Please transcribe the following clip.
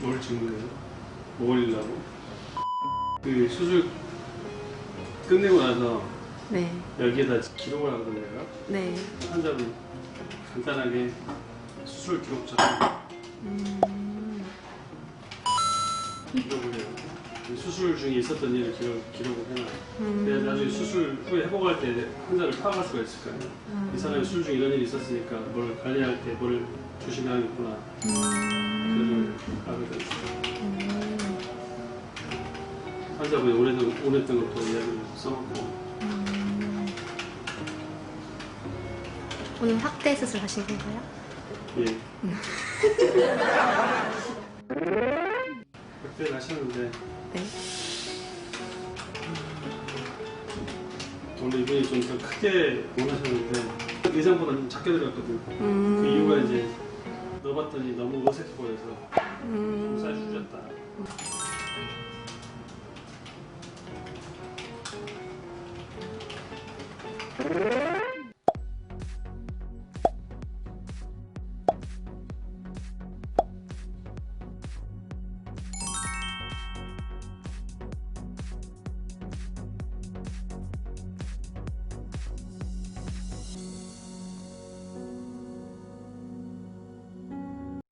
뭘 증거해서? 먹으려고? 그 수술 끝내고 나서 네. 여기에다 기록을 하거든요. 네. 환자분 간단하게 수술 기록처럼 음... 기록을 해요. 이 수술 중에 있었던 일을 기록, 기록을 해놔요. 음. 나중에 수술 후에 회복할 때 환자를 파악할 수가 있을 거예요. 음. 이 사람이 수술 중에 이런 일이 있었으니까 뭘 관리할 때 뭘 조심해야겠구나. 음. 그걸 파악을 했어요. 음. 환자분이 오래된, 오래된 것도 이야기를 써놓고 음. 오늘 확대 수술 하신 건가요? 예. 그때 하셨는데 네. 원래 이분이 좀 더 크게 원하셨는데 예상보다 좀 작게 들어갔거든요. 음. 그 이유가 이제 넣어봤더니 너무 어색해 보여서 음. 사이즈 줄였다.